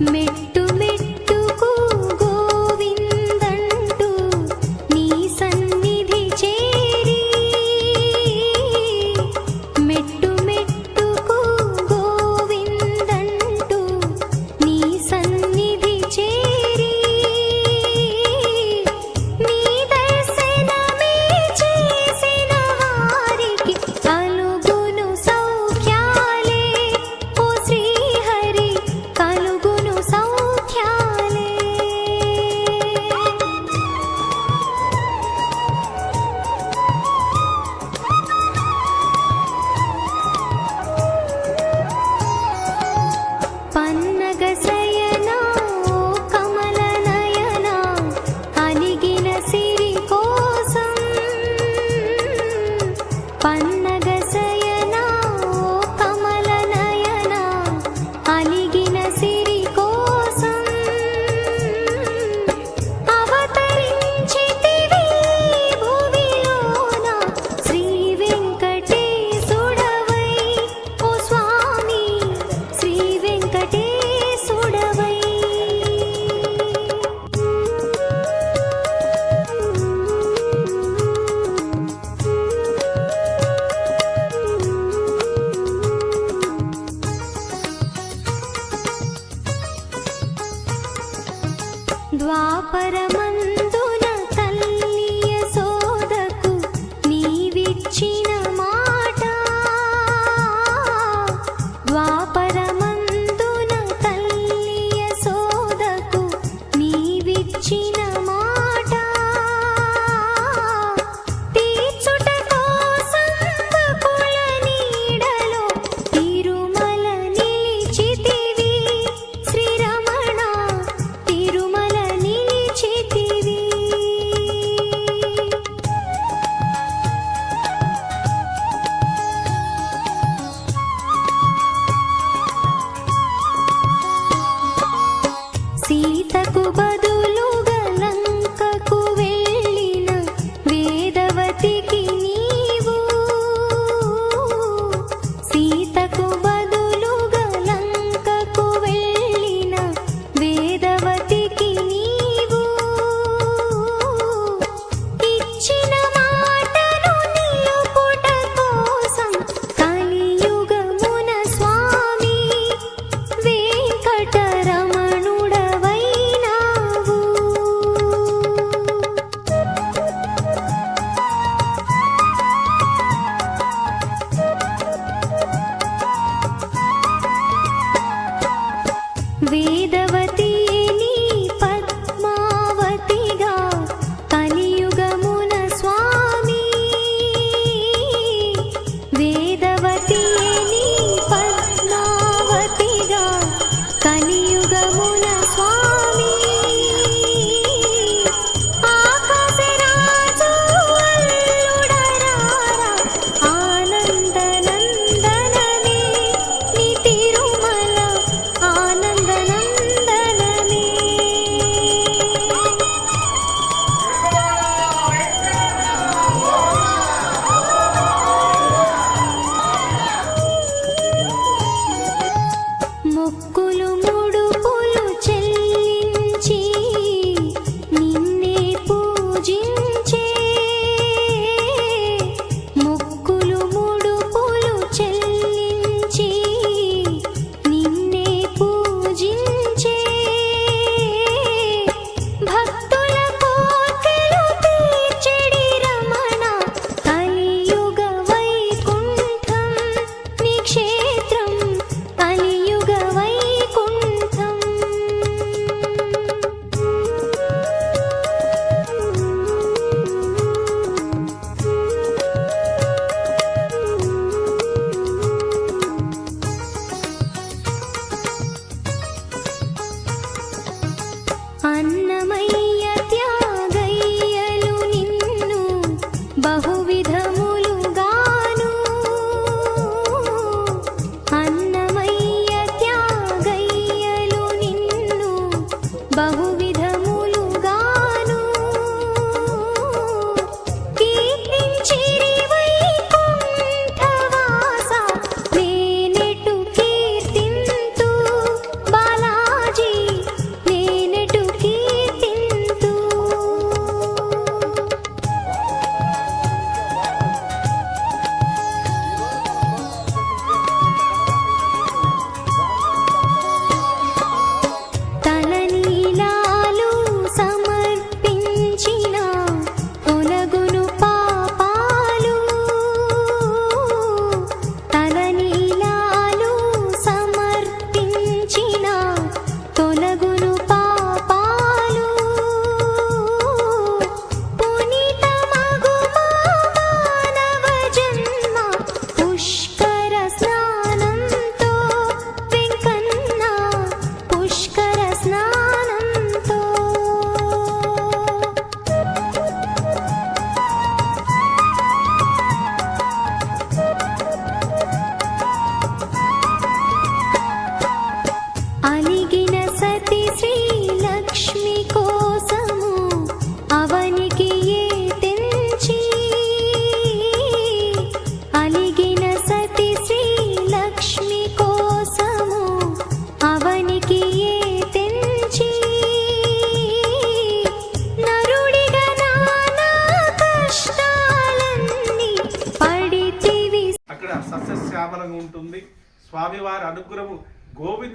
మెట్టు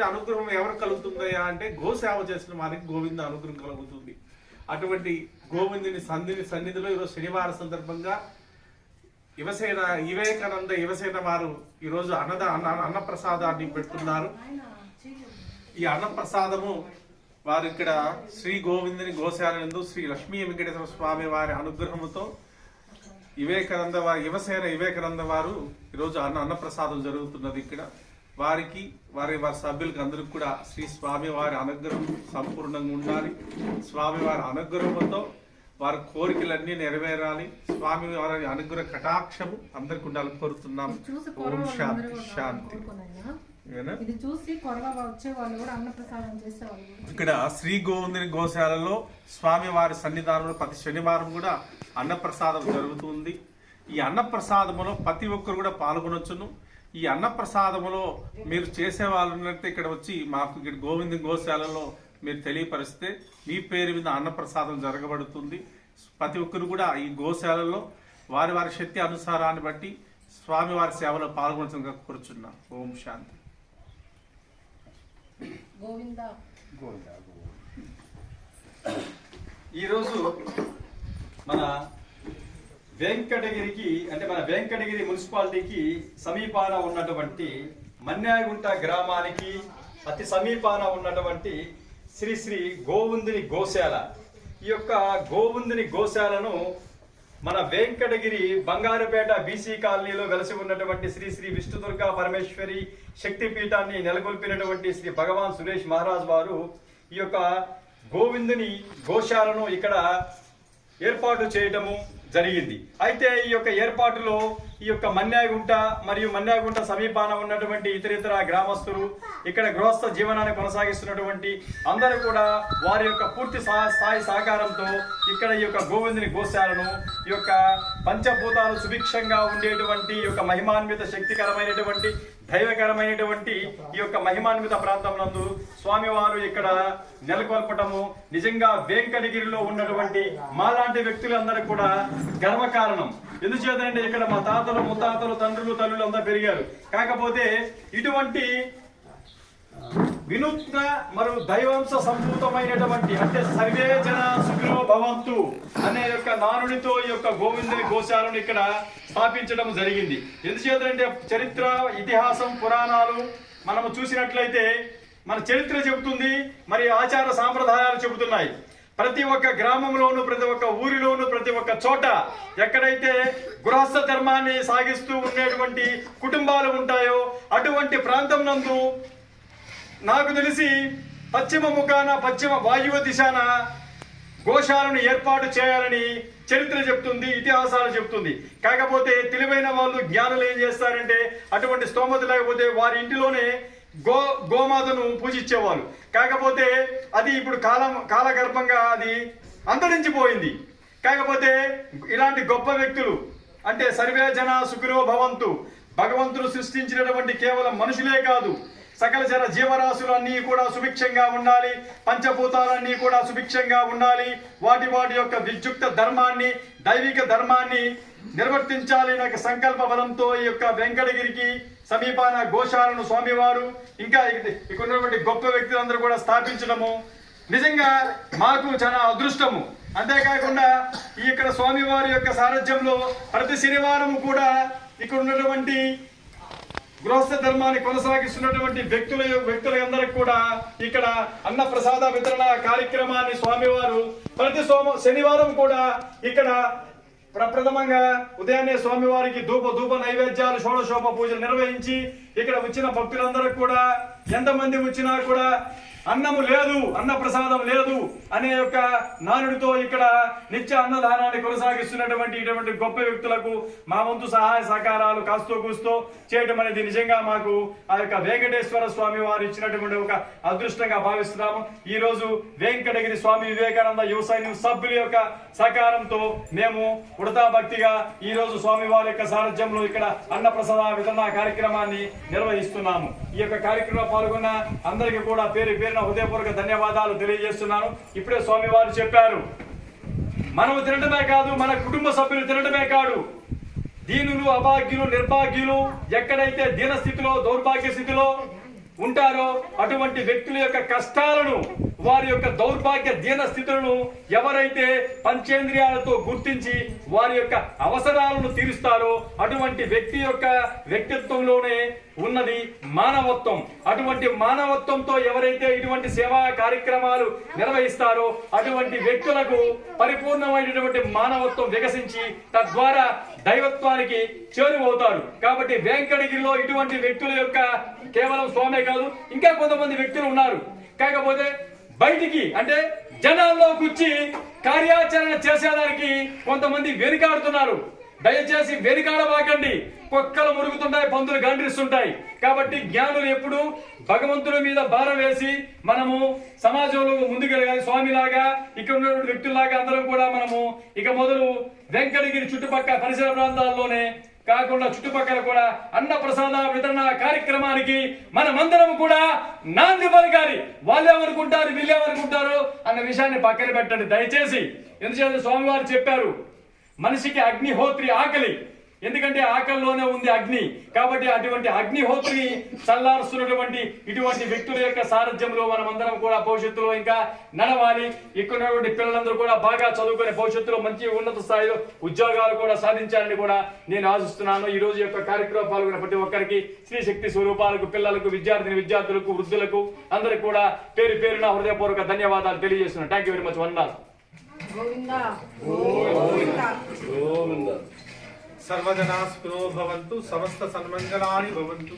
గోవింద అనుగ్రహం ఎవరు కలుగుతుందయ్యా అంటే గోసేవ చేసిన వారికి గోవింద అనుగ్రహం కలుగుతుంది. అటువంటి గోవిందుని సంధిని సన్నిధిలో ఈరోజు శనివారం సందర్భంగా యువసేన వివేకానంద యువసేన వారు ఈరోజు అన్నద అన్న అన్నప్రసాదాన్ని పెడుతున్నారు. ఈ అన్నప్రసాదము వారు ఇక్కడ శ్రీ గోవిందుని గోశాలందు శ్రీ లక్ష్మీ వెంకటేశ్వర స్వామి వారి అనుగ్రహముతో వివేకానంద వారి యువసేన వివేకానంద వారు ఈరోజు అన్న అన్నప్రసాదం జరుగుతున్నది ఇక్కడ. వారికి వారి వారి సభ్యులకు అందరికి కూడా శ్రీ స్వామి వారి అనుగ్రహం సంపూర్ణంగా ఉండాలి స్వామి వారి అనుగ్రహంతో వారి కోరికలన్నీ నెరవేరాలి స్వామి వారి అనుగ్రహ కటాక్షము అందరికి ఉండాలని కోరుతున్నాం ఓం శాంతి శాంతి కోరుకున్నాయా? ఏనా? ఇది చూసి కొరవ వచ్చే వాళ్ళు కూడా అన్నప్రసాదం చేసేవాళ్ళు కూడా. ఇక్కడ శ్రీ గోవిందుని గోశాలలో స్వామి వారి సన్నిధానంలో ప్రతి శనివారం కూడా అన్నప్రసాదం జరుగుతుంది ఈ అన్నప్రసాదములో ప్రతి ఒక్కరు కూడా పాల్గొనొచ్చును ఈ అన్నప్రసాదములో మీరు చేసే వాళ్ళు ఉన్నట్టు ఇక్కడ వచ్చి మాకు ఇక్కడ గోవింద గోశాలలో మీరు తెలియపరిస్తే మీ పేరు మీద అన్నప్రసాదం జరగబడుతుంది. ప్రతి ఒక్కరు కూడా ఈ గోశాలలో వారి వారి శక్తి అనుసారాన్ని బట్టి స్వామి వారి సేవలో పాల్గొనగా కోరుచున్నాం. ఓం శాంతి. గోవింద. ఈరోజు మన వెంకటగిరికి అంటే మన వెంకటగిరి మున్సిపాలిటీకి సమీపాన ఉన్నటువంటి మన్యాగుంట గ్రామానికి అతి సమీపాన ఉన్నటువంటి శ్రీ శ్రీ గోవిందుని గోశాల. ఈ యొక్క గోవిందుని గోశాలను మన వెంకటగిరి బంగారుపేట బీసీ కాలనీలో వెలసి ఉన్నటువంటి శ్రీ శ్రీ విష్ణుదుర్గా పరమేశ్వరి శక్తిపీఠాన్ని నెలకొల్పినటువంటి శ్రీ భగవాన్ సురేష్ మహారాజ్ వారు ఈ యొక్క గోవిందుని గోశాలను ఇక్కడ ఏర్పాటు చేయటము జరిగింది. అయితే ఈ యొక్క ఏర్పాటులో ఈ యొక్క మన్యాగుంట మరియు మన్యాగుంట సమీపాన ఉన్నటువంటి ఇతరితర గ్రామస్తులు ఇక్కడ గృహస్థ జీవనాన్ని కొనసాగిస్తున్నటువంటి అందరూ కూడా వారి యొక్క పూర్తి స్థాయి సహకారంతో ఇక్కడ ఈ యొక్క గోవిందుని గోశాలను ఈ యొక్క పంచభూతాలు సుభిక్షంగా ఉండేటువంటి ఈ యొక్క మహిమాన్విత శక్తికరమైనటువంటి దైవకరమైనటువంటి ఈ యొక్క మహిమాన్విత ప్రాంతం నందు స్వామివారు ఇక్కడ నెలకొల్పటము నిజంగా వెంకటగిరిలో ఉన్నటువంటి మాలాంటి వ్యక్తులందరూ కూడా గర్వకారణం. ఎందుచేతంటే ఇక్కడ మా తాతలు ముత్తాతలు తండ్రులు తల్లులు అంతా పెరిగారు. కాకపోతే ఇటువంటి వినూత్న మరియు దైవాంశ సంభూతమైనటువంటి అంటే సర్వే జన సుఖినో భవంతు అనే యొక్క నానుడితో ఈ యొక్క గోవిందుని గోశాలను ఇక్కడ స్థాపించడం జరిగింది. ఎందుచేతంటే చరిత్ర ఇతిహాసం పురాణాలు మనము చూసినట్లయితే మన చరిత్ర చెబుతుంది మరి ఆచార సాంప్రదాయాలు చెబుతున్నాయి. ప్రతి ఒక్క గ్రామంలోను ప్రతి ఒక్క ఊరిలోను ప్రతి ఒక్క చోట ఎక్కడైతే గృహస్థ ధర్మాన్ని సాగిస్తూ ఉండేటువంటి కుటుంబాలు ఉంటాయో అటువంటి ప్రాంతం నందు నాకు తెలిసి పశ్చిమ ముఖాన పశ్చిమ వాయువ దిశాన గోశాలను ఏర్పాటు చేయాలని చరిత్ర చెప్తుంది ఇతిహాసాలు చెప్తుంది. కాకపోతే తెలివైన వాళ్ళు జ్ఞానులు ఏం చేస్తారంటే అటువంటి స్తోమత లేకపోతే వారి ఇంటిలోనే గో గోమాతను పూజించేవారు. కాకపోతే అది ఇప్పుడు కాలం కాలగర్భంగా అది అంతరించిపోయింది. కాకపోతే ఇలాంటి గొప్ప వ్యక్తులు అంటే సర్వే జన సుఖినో భవంతు భగవంతుడు సృష్టించినటువంటి కేవలం మనుషులే కాదు సకల జన జీవరాశులన్నీ కూడా సుభిక్షంగా ఉండాలి పంచభూతాలన్నీ కూడా సుభిక్షంగా ఉండాలి వాటి వాటి యొక్క విద్యుక్త ధర్మాన్ని దైవిక ధర్మాన్ని నిర్వర్తించాలి అనే ఒక సంకల్ప బలంతో ఈ యొక్క వెంకటగిరికి సమీపాన గోశాలను స్వామివారు ఇంకా ఇక్కడ గొప్ప ఉన్నటువంటి గొప్ప వ్యక్తులందరూ కూడా స్థాపించడము. నిజంగా మాకు చాలా అదృష్టము. అంతేకాకుండా ఈ ఇక్కడ స్వామివారి యొక్క సారథ్యంలో ప్రతి శనివారం కూడా ఇక్కడ ఉన్నటువంటి గృహస్థ ధర్మాన్ని కొనసాగిస్తున్నటువంటి వ్యక్తుల వ్యక్తులందరికీ కూడా ఇక్కడ అన్న ప్రసాద వితరణ కార్యక్రమాన్ని స్వామివారు ప్రతి సోమ శనివారం కూడా ఇక్కడ ప్రప్రథమంగా ఉదయాన్నే స్వామివారికి ధూప ధూప నైవేద్యాలు షోడశోప పూజలు నిర్వహించి ఇక్కడ వచ్చిన భక్తులందరూ కూడా ఎంతమంది వచ్చినా కూడా అన్నము లేదు అన్న ప్రసాదం లేదు అనే యొక్క నానుడితో ఇక్కడ నిత్య అన్నదానాన్ని కొనసాగిస్తున్నటువంటి ఇటువంటి గొప్ప వ్యక్తులకు మా వంతు సహాయ సహకారాలు కాస్తో కూస్తో చేయటం అనేది నిజంగా మాకు ఆ యొక్క వెంకటేశ్వర స్వామి వారు ఇచ్చినటువంటి ఒక అదృష్టంగా భావిస్తున్నాము. ఈ రోజు వెంకటగిరి స్వామి వివేకానంద యువ సైన్యం సభ్యుల యొక్క సహకారంతో మేము ఉడతా భక్తిగా ఈ రోజు స్వామి వారి యొక్క సారథ్యంలో ఇక్కడ అన్న ప్రసాద వితరణ కార్యక్రమాన్ని నిర్వహిస్తున్నాము. ఈ యొక్క కార్యక్రమంలో పాల్గొన్న అందరికీ కూడా పేరు పేరున హృదయపూర్వక ధన్యవాదాలు తెలియజేస్తున్నాను. ఇప్పుడే స్వామి వారు చెప్పారు మనము తినడమే కాదు మన కుటుంబ సభ్యులు తినడమే కాదు. దీనులు అభాగ్యులు నిర్భాగ్యులు ఎక్కడైతే దీన స్థితిలో దౌర్భాగ్య స్థితిలో ఉంటారో అటువంటి వ్యక్తుల యొక్క కష్టాలను వారి యొక్క దౌర్భాగ్య దీన స్థితులను ఎవరైతే పంచేంద్రియాలతో గుర్తించి వారి యొక్క అవసరాలను తీరుస్తారో అటువంటి వ్యక్తి యొక్క వ్యక్తిత్వంలోనే ఉన్నది మానవత్వం. అటువంటి మానవత్వంతో ఎవరైతే ఇటువంటి సేవా కార్యక్రమాలు నిర్వహిస్తారో అటువంటి వ్యక్తులకు పరిపూర్ణమైనటువంటి మానవత్వం వికసించి తద్వారా దైవత్వానికి చేరువవుతారు. కాబట్టి వెంకటగిరిలో ఇటువంటి వ్యక్తుల యొక్క కేవలం స్వామే కాదు ఇంకా కొంతమంది వ్యక్తులు ఉన్నారు. కాకపోతే బయటికి అంటే జనాల్లో కూర్చి కార్యాచరణ చేసేదానికి కొంతమంది వెనుకాడుతున్నారు. దయచేసి వెనుకాడబాకండి కుక్కలు మురుగుతుంటాయి పందులు గండ్రిస్తుంటాయి. కాబట్టి జ్ఞానులు ఎప్పుడు భగవంతుడి మీద భారం వేసి మనము సమాజంలో ముందుకెళ్ళగాలి స్వామిలాగా ఇక్కడ ఉన్నటువంటి వ్యక్తుల్లాగా అందరం కూడా మనము ఇక మొదలు వెంకటగిరి చుట్టుపక్కల పరిసర ప్రాంతాల్లోనే కాకుండా చుట్టుపక్కల కూడా అన్న ప్రసాద వితరణ కార్యక్రమానికి మనమందరం కూడా నాంది పలకాలి. వాళ్ళేమనుకుంటారు వీళ్ళేమనుకుంటారు అన్న విషయాన్ని పక్కన పెట్టండి. దయచేసి ఎందుచేత స్వామివారు చెప్పారు మనిషికి అగ్నిహోత్రి ఆకలి. ఎందుకంటే ఆకలిలోనే ఉంది అగ్ని. కాబట్టి అటువంటి అగ్నిహోత్రిని చల్లారుస్తున్నటువంటి ఇటువంటి వ్యక్తుల యొక్క సారథ్యంలో మనం అందరం కూడా భవిష్యత్తులో ఇంకా నడవాలి. ఇక్కడ ఉన్నటువంటి పిల్లలందరూ కూడా బాగా చదువుకునే భవిష్యత్తులో మంచి ఉన్నత స్థాయిలో ఉద్యోగాలు కూడా సాధించాలని కూడా నేను ఆశిస్తున్నాను. ఈ రోజు యొక్క కార్యక్రమం పాల్గొన్న ప్రతి ఒక్కరికి శ్రీ శక్తి స్వరూపాలకు పిల్లలకు విద్యార్థిని విద్యార్థులకు వృద్ధులకు అందరికి కూడా పేరు పేరున హృదయపూర్వక ధన్యవాదాలు తెలియజేస్తున్నాను. థ్యాంక్ యూ వెరీ మచ్ వందాలు సర్వజనా సుఖినో భవంతు సమస్త సన్మంగళాని భవంతు.